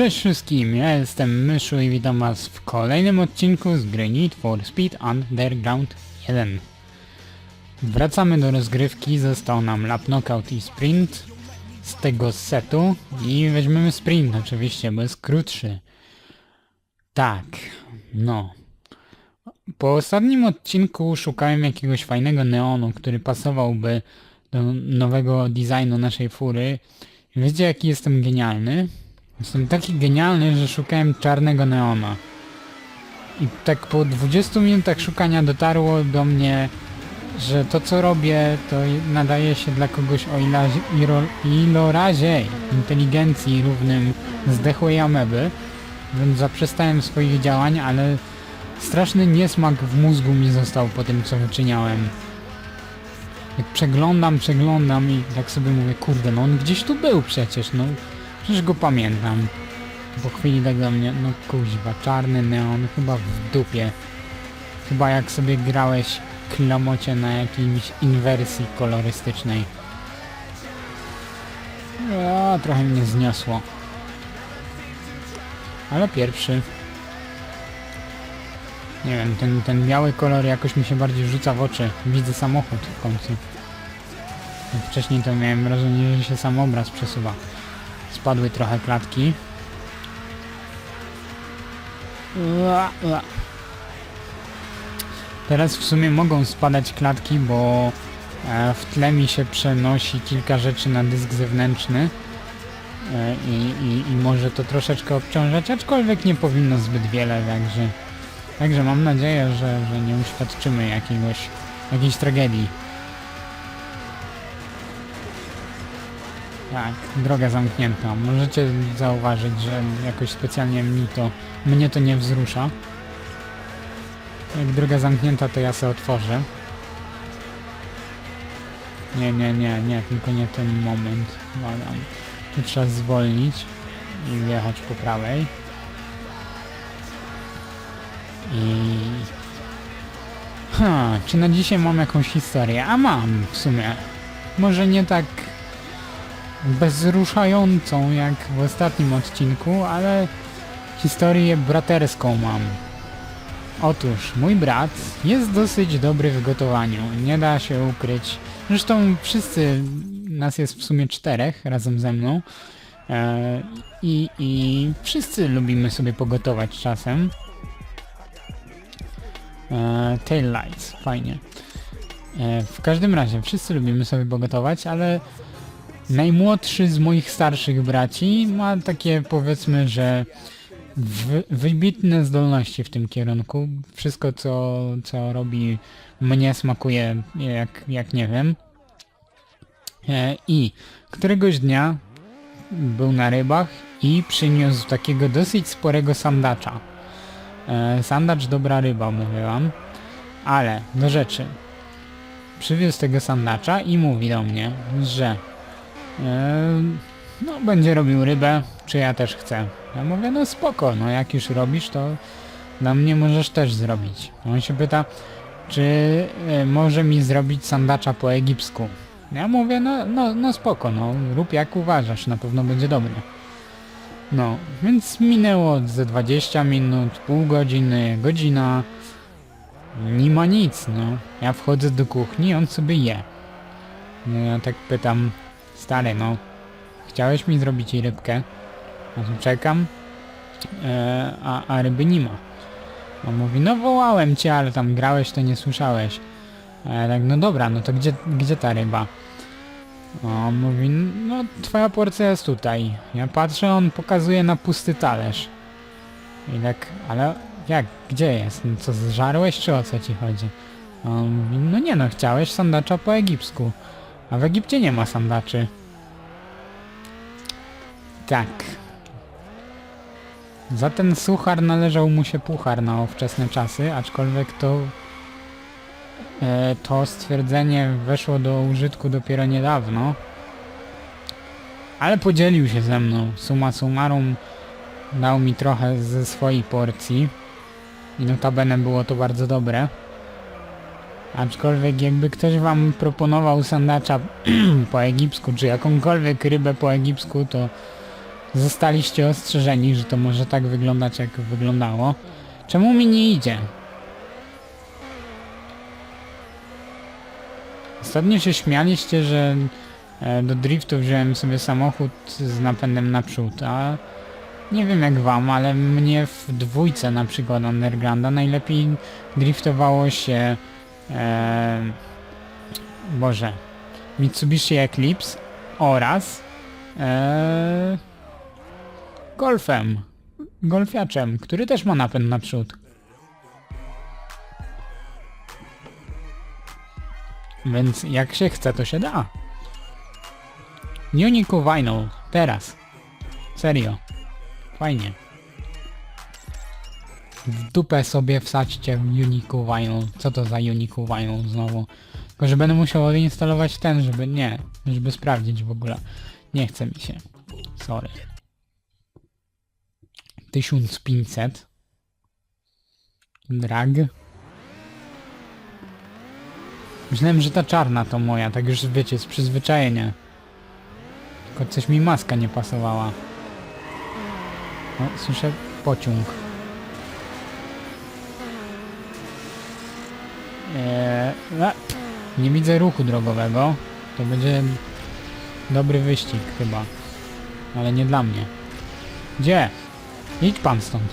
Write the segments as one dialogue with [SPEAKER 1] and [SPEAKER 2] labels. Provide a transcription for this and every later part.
[SPEAKER 1] Cześć wszystkim, ja jestem Myszu i witam was w kolejnym odcinku z gry Need for Speed Underground 1. Wracamy do rozgrywki, został nam lap knockout i sprint z tego setu i weźmiemy sprint oczywiście, bo jest krótszy. Tak, no. Po ostatnim odcinku szukałem jakiegoś fajnego neonu, który pasowałby do nowego designu naszej fury. Wiecie jaki jestem genialny? Jestem taki genialny, że szukałem czarnego neona. I tak po 20 minutach szukania dotarło do mnie, że to co robię, to nadaje się dla kogoś o iro, ilorazie inteligencji równym zdechłej ameby, więc zaprzestałem swoich działań, ale straszny niesmak w mózgu mi został po tym co wyczyniałem. Jak przeglądam, przeglądam i tak sobie mówię, kurde, no on gdzieś tu był przecież, no przecież go pamiętam. Po chwili tak do mnie, no kuźwa, czarny neon, chyba w dupie. Chyba jak sobie grałeś klamocie na jakiejś inwersji kolorystycznej. A, trochę mnie zniosło. Ale pierwszy. Nie wiem, ten, ten biały kolor jakoś mi się bardziej rzuca w oczy. Widzę samochód w końcu. Wcześniej to miałem wrażenie, że się sam obraz przesuwa. Spadły trochę klatki. Teraz w sumie mogą spadać klatki, bo e, w tle mi się przenosi kilka rzeczy na dysk zewnętrzny e, i, i, i może to troszeczkę obciążać, aczkolwiek nie powinno zbyt wiele, także, także mam nadzieję, że, że nie uświadczymy jakiegoś, jakiejś tragedii. Tak, droga zamknięta. Możecie zauważyć, że jakoś specjalnie mi to, mnie to nie wzrusza. Jak droga zamknięta, to ja sobie otworzę. Nie, nie, nie, nie, tylko nie ten moment. Błagam. Tu trzeba zwolnić i wjechać po prawej. I... Ha, czy na dzisiaj mam jakąś historię? A mam w sumie. Może nie tak bezruszającą jak w ostatnim odcinku, ale historię braterską mam. Otóż mój brat jest dosyć dobry w gotowaniu, nie da się ukryć. Zresztą wszyscy, nas jest w sumie czterech razem ze mną e, i, i wszyscy lubimy sobie pogotować czasem. E, tail lights, fajnie. E, w każdym razie, wszyscy lubimy sobie pogotować, ale Najmłodszy z moich starszych braci ma takie powiedzmy, że wy, wybitne zdolności w tym kierunku. Wszystko co, co robi mnie smakuje jak, jak nie wiem. E, I któregoś dnia był na rybach i przyniósł takiego dosyć sporego sandacza. E, sandacz dobra ryba, mówię wam. Ale do rzeczy. Przywiózł tego sandacza i mówi do mnie, że no będzie robił rybę, czy ja też chcę. Ja mówię, no spoko, no jak już robisz, to dla mnie możesz też zrobić. On się pyta, czy e, może mi zrobić sandacza po egipsku. Ja mówię, no, no, no spoko, no rób jak uważasz, na pewno będzie dobre. No, więc minęło ze 20 minut, pół godziny, godzina. Nie ma nic, no. Ja wchodzę do kuchni, on sobie je. No, ja tak pytam, Stary, no. Chciałeś mi zrobić rybkę. A tu czekam. E, a, a ryby nie ma. On mówi, no wołałem cię, ale tam grałeś, to nie słyszałeś. Ja tak, no dobra, no to gdzie, gdzie ta ryba? On mówi, no twoja porcja jest tutaj. Ja patrzę, on pokazuje na pusty talerz. I tak, ale jak, gdzie jest? No co, zżarłeś czy o co ci chodzi? On mówi, no nie no, chciałeś sandacza po egipsku. A w Egipcie nie ma sandaczy. Tak. Za ten suchar należał mu się puchar na ówczesne czasy, aczkolwiek to e, to stwierdzenie weszło do użytku dopiero niedawno. Ale podzielił się ze mną. Suma summarum dał mi trochę ze swojej porcji. I notabene było to bardzo dobre. Aczkolwiek jakby ktoś wam proponował sandacza po egipsku, czy jakąkolwiek rybę po egipsku, to, zostaliście ostrzeżeni, że to może tak wyglądać jak wyglądało. Czemu mi nie idzie? Ostatnio się śmialiście, że e, do driftu wziąłem sobie samochód z napędem naprzód, a nie wiem jak wam, ale mnie w dwójce na przykład Undergrounda najlepiej driftowało się e, Boże Mitsubishi Eclipse oraz e, Golfem Golfiaczem, który też ma napęd naprzód. Więc jak się chce, to się da. Unique Vinyl. Teraz. Serio. Fajnie. W dupę sobie wsadźcie w Unique Vinyl. Co to za Unique Vinyl znowu? Tylko, że będę musiał odinstalować ten, żeby... Nie. Żeby sprawdzić w ogóle. Nie chce mi się. Sorry. 1500. Drag. Myślałem, że ta czarna to moja, tak już wiecie, z przyzwyczajenia. Tylko coś mi maska nie pasowała. O, słyszę pociąg. A, nie widzę ruchu drogowego. To będzie dobry wyścig chyba. Ale nie dla mnie. Gdzie? Idź pan stąd.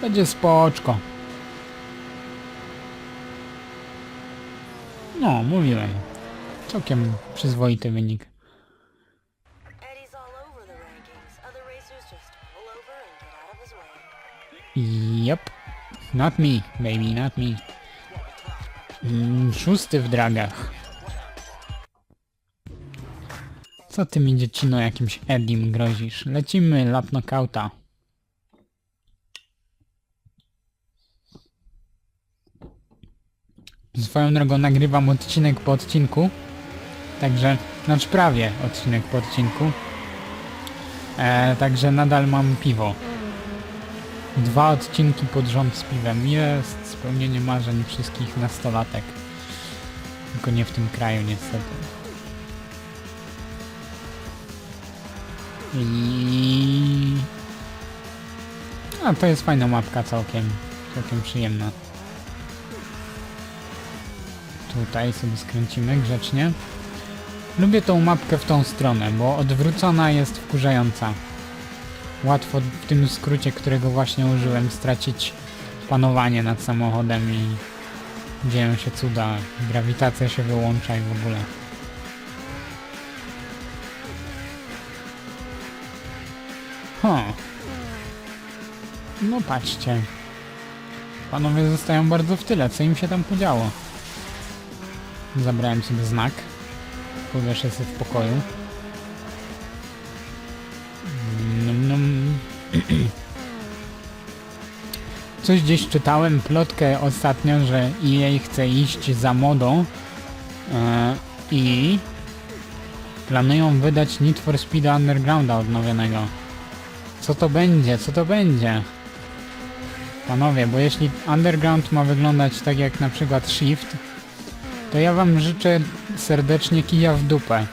[SPEAKER 1] Będzie spoczko. No, mówiłem. Całkiem przyzwoity wynik. Not me, baby, not me. Mm, szósty w dragach. Co ty mi dziecino jakimś Edim grozisz? Lecimy, lap knockouta. Swoją drogą nagrywam odcinek po odcinku. Także, znaczy prawie odcinek po odcinku. E, także nadal mam piwo. Dwa odcinki pod rząd z piwem. Jest spełnienie marzeń wszystkich nastolatek. Tylko nie w tym kraju niestety. I... A to jest fajna mapka całkiem. Całkiem przyjemna. Tutaj sobie skręcimy grzecznie. Lubię tą mapkę w tą stronę, bo odwrócona jest wkurzająca. Łatwo w tym skrócie, którego właśnie użyłem, stracić panowanie nad samochodem i dzieją się cuda. Grawitacja się wyłącza i w ogóle. Ho. No patrzcie. Panowie zostają bardzo w tyle. Co im się tam podziało? Zabrałem sobie znak. Powieszę sobie w pokoju. Coś gdzieś czytałem plotkę ostatnio, że EA chce iść za modą e, i planują wydać Need for Speed Undergrounda odnowionego. Co to będzie? Co to będzie? Panowie, bo jeśli Underground ma wyglądać tak jak na przykład Shift, to ja wam życzę serdecznie kija w dupę.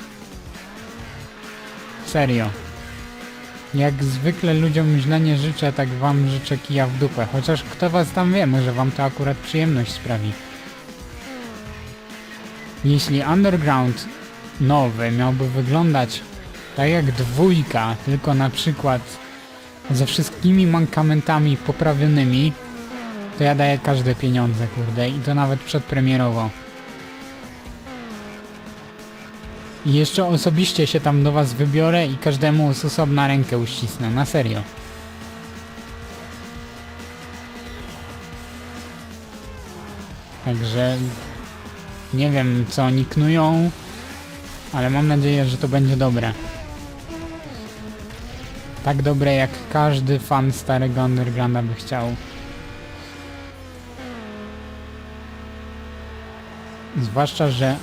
[SPEAKER 1] Serio. Jak zwykle ludziom źle nie życzę, tak wam życzę kija w dupę. Chociaż kto was tam wie, może wam to akurat przyjemność sprawi. Jeśli Underground nowy miałby wyglądać tak jak dwójka, tylko na przykład ze wszystkimi mankamentami poprawionymi, to ja daję każde pieniądze, kurde, i to nawet przedpremierowo. I jeszcze osobiście się tam do was wybiorę i każdemu z osobna rękę uścisnę, na serio. Także nie wiem co oni knują, ale mam nadzieję, że to będzie dobre. Tak dobre jak każdy fan starego Undergrounda by chciał. Zwłaszcza, że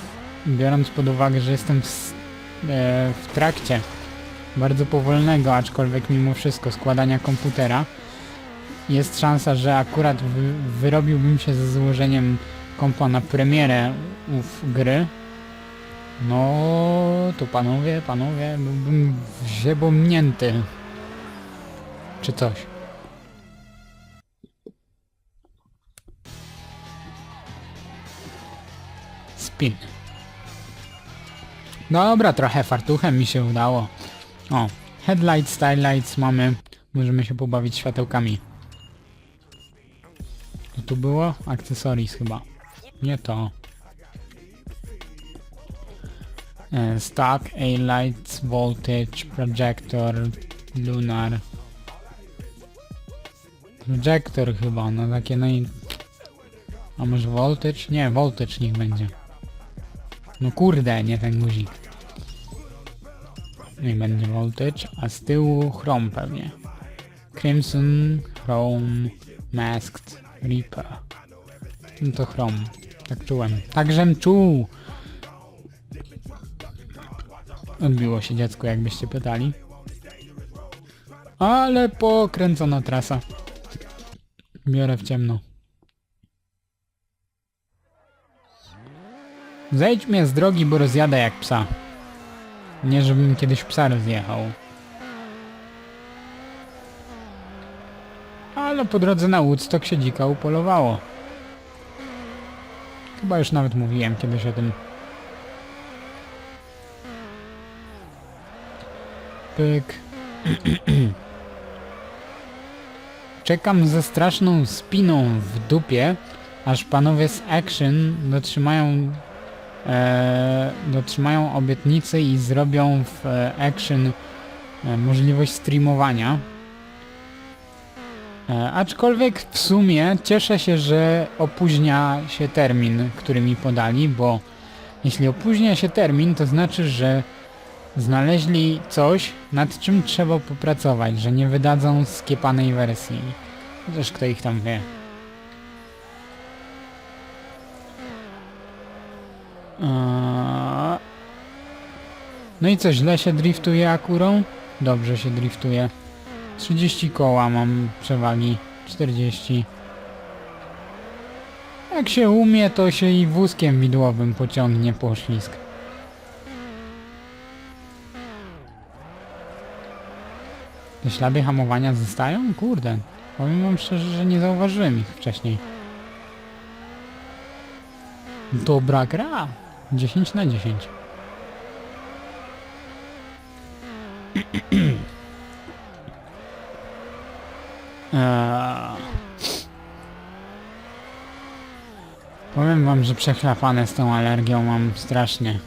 [SPEAKER 1] biorąc pod uwagę, że jestem w, e, w trakcie bardzo powolnego, aczkolwiek mimo wszystko składania komputera, jest szansa, że akurat wy, wyrobiłbym się ze złożeniem kompa na premierę ów gry No, to panowie, panowie, byłbym wziębomnięty. Czy coś. Spin. Dobra, trochę fartuchem mi się udało. O, headlights, stylights mamy. Możemy się pobawić światełkami. Co tu było? Akcesoris chyba. Nie to. E, Stock, A-lights, voltage, projector, lunar. Projector chyba, no takie naj... A może voltage? Nie, voltage niech będzie. No kurde, nie ten guzik. Niech będzie voltage, a z tyłu chrome pewnie. Crimson, chrome, masked, reaper. No to chrome. Tak czułem. Tak żem czuł! Odbiło się dziecko, jakbyście pytali. Ale pokręcona trasa. Biorę w ciemno. Zejdź mnie z drogi, bo rozjadę jak psa. Nie, żebym kiedyś psa rozjechał. Ale po drodze na Woodstock się dzika upolowało. Chyba już nawet mówiłem kiedyś o tym. Pyk. Czekam ze straszną spiną w dupie, aż panowie z Action dotrzymają dotrzymają obietnicy i zrobią w e, Action e, możliwość streamowania. E, aczkolwiek w sumie cieszę się, że opóźnia się termin, który mi podali, bo jeśli opóźnia się termin, to znaczy, że znaleźli coś, nad czym trzeba popracować, że nie wydadzą skiepanej wersji. Chociaż kto ich tam wie. No i co, źle się driftuje akurą? Dobrze się driftuje. 30 koła mam przewagi. 40. Jak się umie, to się i wózkiem widłowym pociągnie poślizg. Te ślady hamowania zostają? Kurde. Powiem wam szczerze, że nie zauważyłem ich wcześniej. Dobra gra. 10 na 10. Eee. Powiem wam, że przechlapane z tą alergią mam strasznie.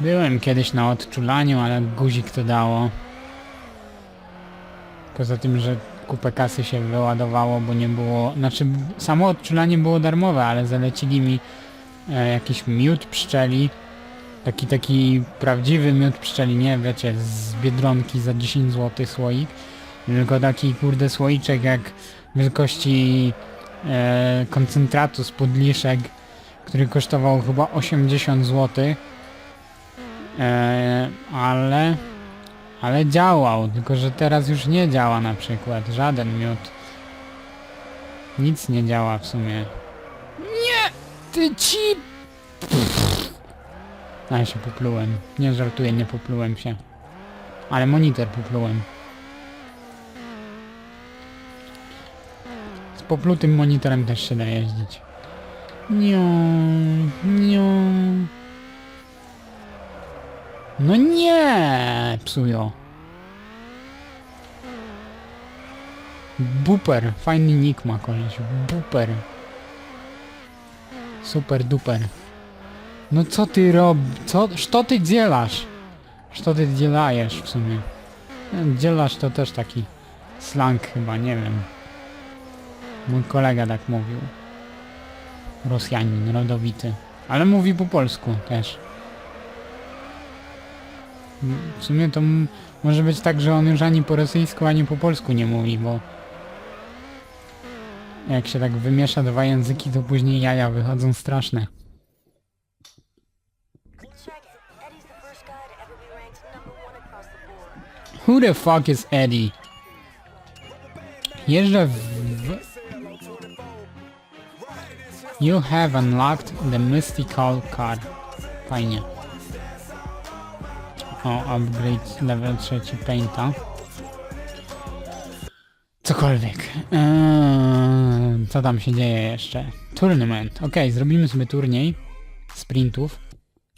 [SPEAKER 1] Byłem kiedyś na odczulaniu, ale guzik to dało. Poza tym, że kupę kasy się wyładowało, bo nie było... Znaczy, samo odczulanie było darmowe, ale zalecili mi jakiś miód pszczeli. Taki, taki prawdziwy miód pszczeli, nie wiecie, z Biedronki za 10 zł słoik. Tylko taki kurde słoiczek jak wielkości e, koncentratu z podliszek, który kosztował chyba 80 zł. E, ale ale działał, tylko że teraz już nie działa na przykład. Żaden miód. Nic nie działa w sumie. Ty ci... A ja się poplułem. Nie żartuję, nie poplułem się. Ale monitor poplułem. Z poplutym monitorem też się da jeździć. Nią, nią. No nie, psują. Buper, fajny nick ma koleś. Buper. Super duper. No co ty rob... Co? Co ty dzielasz? Co ty dzielajesz w sumie? Nie, Dzielasz to też taki slang chyba, nie wiem. Mój kolega tak mówił. Rosjanin, rodowity. Ale mówi po polsku też. W sumie to może być tak, że on już ani po rosyjsku, ani po polsku nie mówi, bo jak się tak wymiesza dwa języki, to później jaja wychodzą straszne. Who the fuck is Eddie? Jeżdżę w... You have unlocked the mystical car. Fajnie. O, upgrade level trzeci painta. Cokolwiek. Eee, co tam się dzieje jeszcze? Tournament. Ok, zrobimy sobie turniej sprintów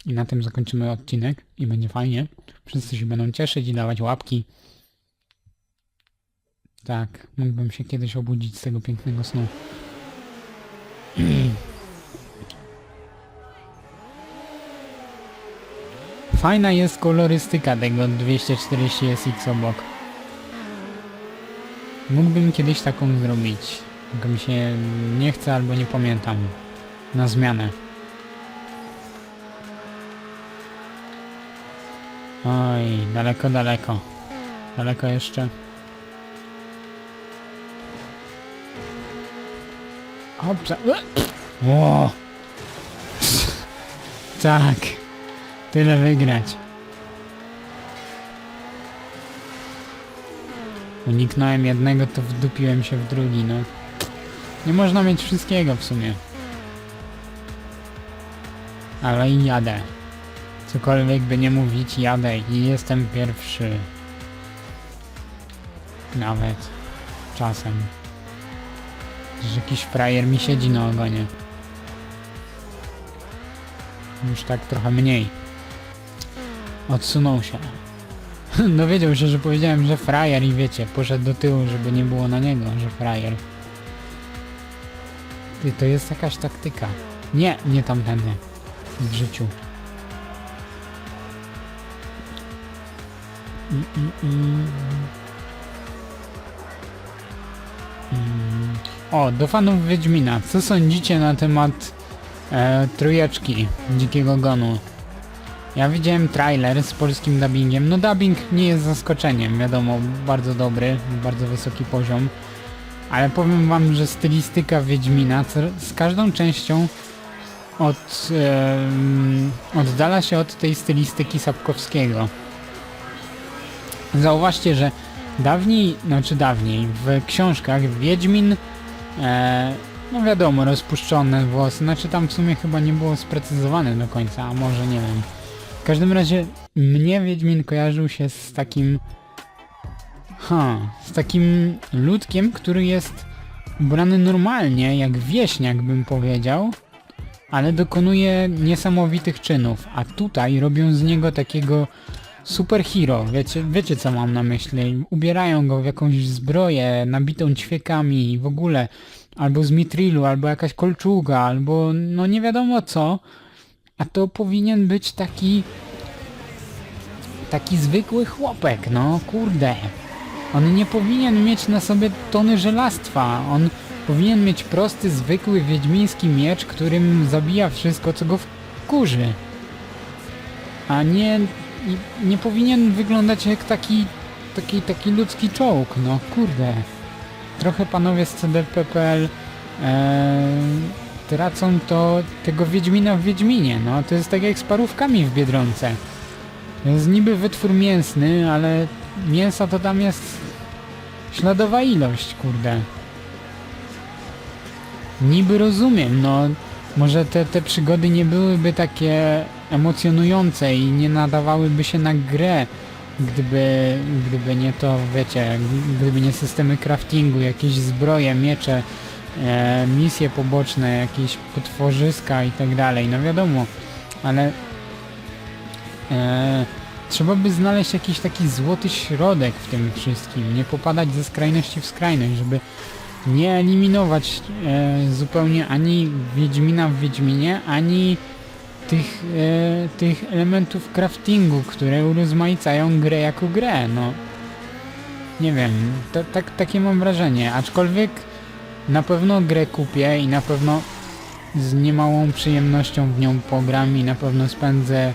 [SPEAKER 1] i na tym zakończymy odcinek i będzie fajnie. Wszyscy się będą cieszyć i dawać łapki. Tak, mógłbym się kiedyś obudzić z tego pięknego snu. Fajna jest kolorystyka tego 240SX obok. Mógłbym kiedyś taką zrobić. Tylko mi się nie chce albo nie pamiętam. Na zmianę. Oj, daleko, daleko. Daleko jeszcze. Dobrze. Ło! Tak. Tyle wygrać. Uniknąłem jednego, to wdupiłem się w drugi, no. Nie można mieć wszystkiego w sumie. Ale i jadę. Cokolwiek by nie mówić, jadę i jestem pierwszy. Nawet. Czasem. Że jakiś frajer mi siedzi na ogonie. Już tak trochę mniej. Odsunął się. Dowiedział się, że powiedziałem, że frajer i wiecie, poszedł do tyłu, żeby nie było na niego, że frajer. Ty, to jest jakaś taktyka. Nie, nie tamtędy. W życiu. O, do fanów Wiedźmina. Co sądzicie na temat e, trójeczki Dzikiego Gonu? Ja widziałem trailer z polskim dubbingiem. No dubbing nie jest zaskoczeniem, wiadomo, bardzo dobry, bardzo wysoki poziom. Ale powiem wam, że stylistyka Wiedźmina z każdą częścią od, em, oddala się od tej stylistyki Sapkowskiego. Zauważcie, że dawniej, znaczy dawniej, w książkach Wiedźmin, e, no wiadomo, rozpuszczone włosy, znaczy tam w sumie chyba nie było sprecyzowane do końca, a może nie wiem. W każdym razie mnie Wiedźmin kojarzył się z takim... Ha, z takim ludkiem, który jest ubrany normalnie, jak wieśniak bym powiedział, ale dokonuje niesamowitych czynów, a tutaj robią z niego takiego superhero, wiecie, wiecie co mam na myśli, ubierają go w jakąś zbroję nabitą ćwiekami i w ogóle, albo z mitrilu, albo jakaś kolczuga, albo no nie wiadomo co, a to powinien być taki... Taki zwykły chłopek, no kurde. On nie powinien mieć na sobie tony żelastwa. On powinien mieć prosty, zwykły wiedźmiński miecz, którym zabija wszystko, co go wkurzy. A nie... Nie powinien wyglądać jak taki... Taki, taki ludzki czołg, no kurde. Trochę panowie z CDPPL... Ee, tracą to tego Wiedźmina w Wiedźminie, no to jest tak jak z parówkami w Biedronce. To jest niby wytwór mięsny, ale mięsa to tam jest śladowa ilość, kurde. Niby rozumiem, no może te, te przygody nie byłyby takie emocjonujące i nie nadawałyby się na grę, gdyby, gdyby nie to, wiecie, gdyby nie systemy craftingu, jakieś zbroje, miecze, e, misje poboczne, jakieś potworzyska i tak dalej, no wiadomo, ale e, trzeba by znaleźć jakiś taki złoty środek w tym wszystkim, nie popadać ze skrajności w skrajność, żeby nie eliminować e, zupełnie ani Wiedźmina w Wiedźminie, ani tych, e, tych elementów craftingu, które urozmaicają grę jako grę, no. Nie wiem, tak, takie mam wrażenie, aczkolwiek na pewno grę kupię i na pewno z niemałą przyjemnością w nią pogram i na pewno spędzę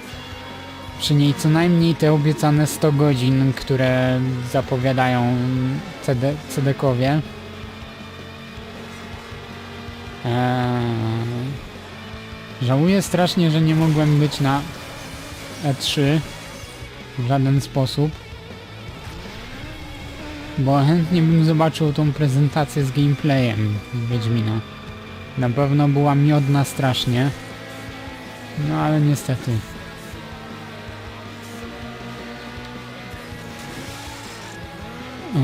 [SPEAKER 1] przy niej co najmniej te obiecane 100 godzin, które zapowiadają CD, CD-kowie. Eee, żałuję strasznie, że nie mogłem być na E3 w żaden sposób. Bo chętnie bym zobaczył tą prezentację z gameplayem Wiedźmina. Na pewno była miodna strasznie. No ale niestety. Eee,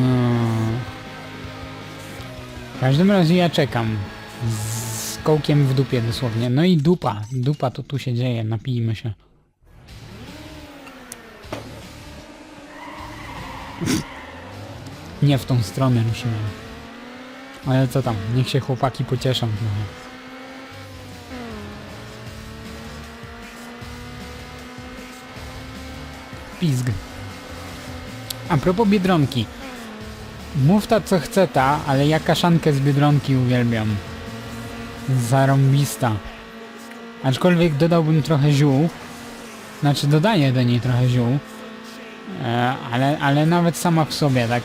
[SPEAKER 1] w każdym razie ja czekam. Z kołkiem w dupie dosłownie. No i dupa. Dupa to tu się dzieje. Napijmy się. Nie w tą stronę ruszyłem. Ale co tam, niech się chłopaki pocieszą trochę. Pizg. A propos Biedronki. Mów ta co chce ta, ale ja kaszankę z Biedronki uwielbiam. Zarąbista. Aczkolwiek dodałbym trochę ziół. Znaczy dodaję do niej trochę ziół. E, ale, ale nawet sama w sobie tak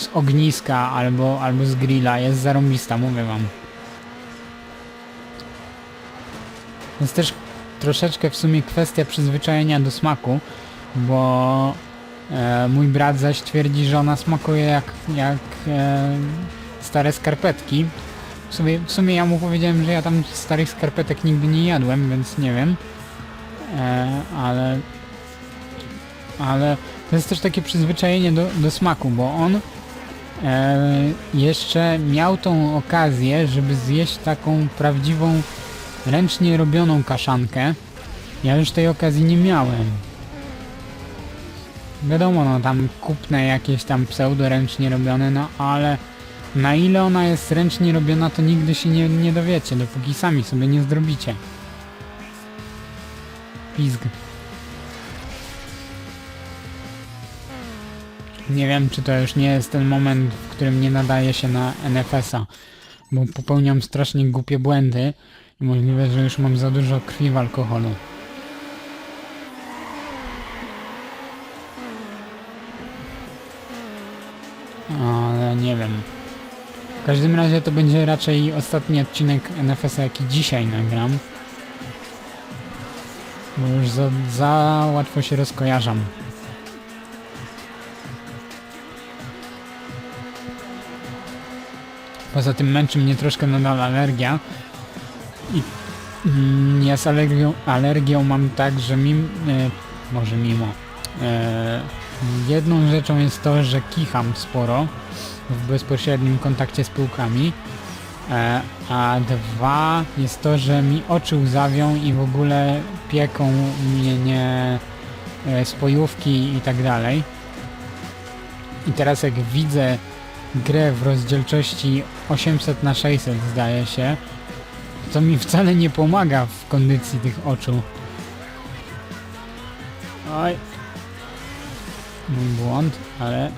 [SPEAKER 1] z ogniska albo, albo z grilla jest zarąbista, mówię wam. Jest też troszeczkę w sumie kwestia przyzwyczajenia do smaku, bo e, mój brat zaś twierdzi, że ona smakuje jak, jak e, stare skarpetki. W sumie, w sumie ja mu powiedziałem, że ja tam starych skarpetek nigdy nie jadłem, więc nie wiem. E, ale ale to jest też takie przyzwyczajenie do, do smaku, bo on jeszcze miał tą okazję, żeby zjeść taką prawdziwą, ręcznie robioną kaszankę. Ja już tej okazji nie miałem. Wiadomo, no tam kupne jakieś tam pseudo ręcznie robione, no ale na ile ona jest ręcznie robiona, to nigdy się nie, nie dowiecie, dopóki sami sobie nie zrobicie. Pizg. Nie wiem, czy to już nie jest ten moment, w którym nie nadaje się na NFS-a, bo popełniam strasznie głupie błędy i możliwe, że już mam za dużo krwi w alkoholu. Ale nie wiem. W każdym razie to będzie raczej ostatni odcinek NFS-a, jaki dzisiaj nagram. Bo już za, za łatwo się rozkojarzam. Poza tym męczy mnie troszkę nadal alergia. I mm, ja z alergią, alergią mam tak, że mim, e, może mimo. E, jedną rzeczą jest to, że kicham sporo w bezpośrednim kontakcie z pyłkami. E, a dwa jest to, że mi oczy łzawią i w ogóle pieką mnie nie e, spojówki i tak dalej. I teraz jak widzę grę w rozdzielczości 800 na 600 zdaje się, to mi wcale nie pomaga w kondycji tych oczu. Oj. Mój błąd, ale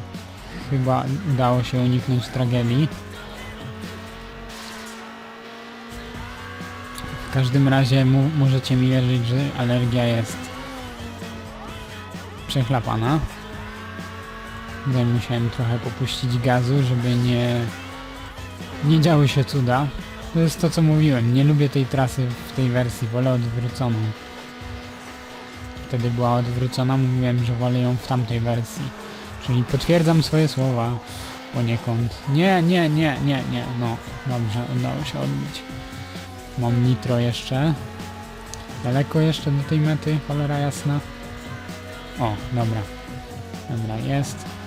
[SPEAKER 1] chyba udało się uniknąć tragedii. W każdym razie możecie mi wierzyć, że alergia jest przechlapana. Tutaj musiałem trochę popuścić gazu, żeby nie, nie działy się cuda. To jest to co mówiłem, nie lubię tej trasy w tej wersji, wolę odwróconą. Wtedy była odwrócona, mówiłem, że wolę ją w tamtej wersji. Czyli potwierdzam swoje słowa poniekąd. Nie, nie, nie, nie, nie, no dobrze, udało się odbić. Mam nitro jeszcze. Daleko jeszcze do tej mety, cholera jasna. O, dobra. Dobra, jest.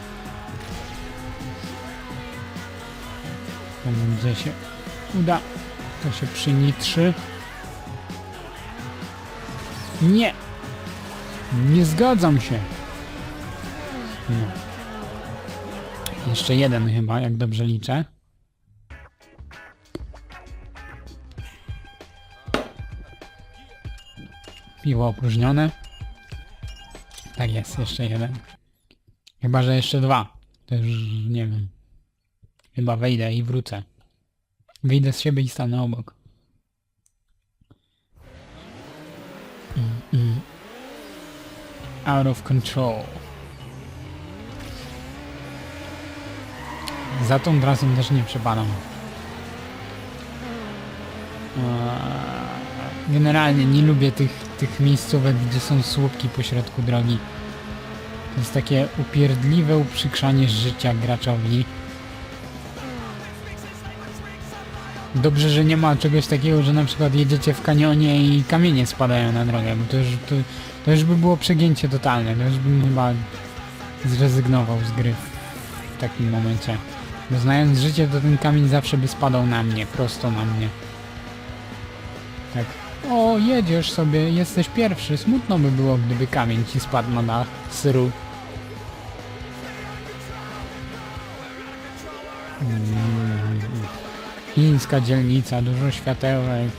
[SPEAKER 1] Gdzie się uda, to się przynitrzy. Nie! Nie zgadzam się! No. Jeszcze jeden chyba, jak dobrze liczę. Piwo opróżnione. Tak jest, jeszcze jeden. Chyba, że jeszcze dwa. Już nie wiem. Chyba wejdę i wrócę. Wyjdę z siebie i stanę obok. Mm, mm. Out of control. Za tą trasą też nie przepadam. Eee, Generalnie nie lubię tych, tych miejscówek, gdzie są słupki pośrodku drogi. To jest takie upierdliwe uprzykrzanie życia graczowi. Dobrze, że nie ma czegoś takiego, że na przykład jedziecie w kanionie i kamienie spadają na drogę, bo to już, to, to już by było przegięcie totalne, to już bym chyba zrezygnował z gry w takim momencie. Bo znając życie, to ten kamień zawsze by spadał na mnie, prosto na mnie. Tak. O, jedziesz sobie, jesteś pierwszy. Smutno by było, gdyby kamień ci spadł na. Syru. Mm. Chińska dzielnica, dużo światełek.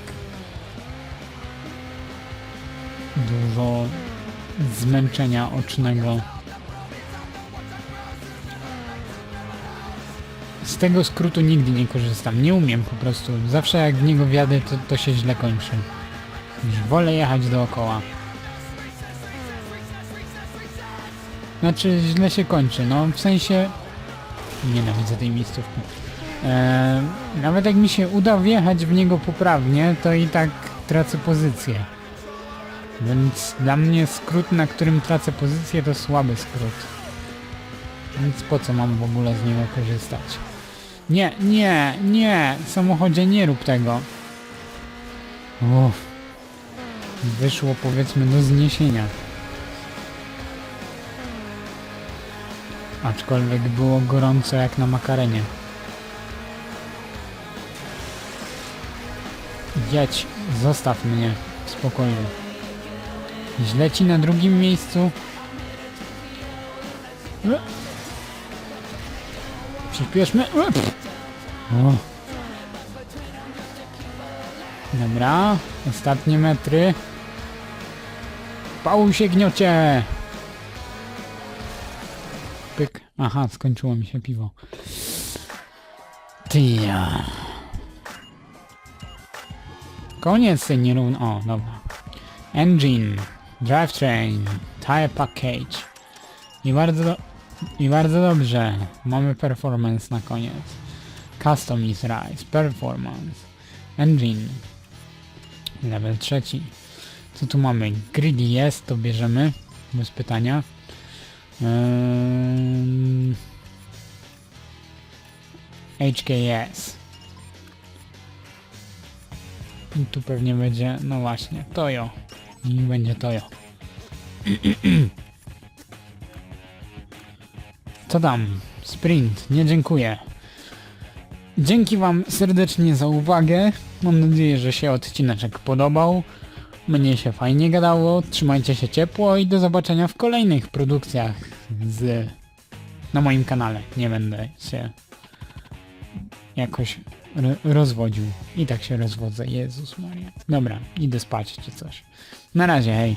[SPEAKER 1] Dużo zmęczenia ocznego. Z tego skrótu nigdy nie korzystam. Nie umiem po prostu. Zawsze jak w niego wjadę, to, to się źle kończy. Wolę jechać dookoła. Znaczy źle się kończy, no w sensie... Nienawidzę tej miejscówki. Eee, nawet jak mi się uda wjechać w niego poprawnie, to i tak tracę pozycję. Więc dla mnie skrót, na którym tracę pozycję, to słaby skrót. Więc po co mam w ogóle z niego korzystać? Nie, nie, nie! Samochodzie nie rób tego. Uff. Wyszło powiedzmy do zniesienia. Aczkolwiek było gorąco jak na makarenie. Jedź, zostaw mnie w spokoju. Źle ci na drugim miejscu. Przyspieszmy. Dobra, ostatnie metry. Pałuj się gniocie! Pyk. Aha, skończyło mi się piwo. Ty ja. Koniec tej nierówno... O, dobra. Engine, drivetrain, tire package. I bardzo, do... I bardzo dobrze. Mamy performance na koniec. Customize performance, engine. Level trzeci. Co tu mamy? Greedy jest, to bierzemy. Bez pytania. HKS. I tu pewnie będzie, no właśnie, Toyo. I będzie Toyo. Co tam? Sprint, nie dziękuję. Dzięki wam serdecznie za uwagę. Mam nadzieję, że się odcineczek podobał. Mnie się fajnie gadało, trzymajcie się ciepło i do zobaczenia w kolejnych produkcjach z... na moim kanale. Nie będę się jakoś ro- rozwodził. I tak się rozwodzę, Jezus Maria. Dobra, idę spać czy coś. Na razie, hej.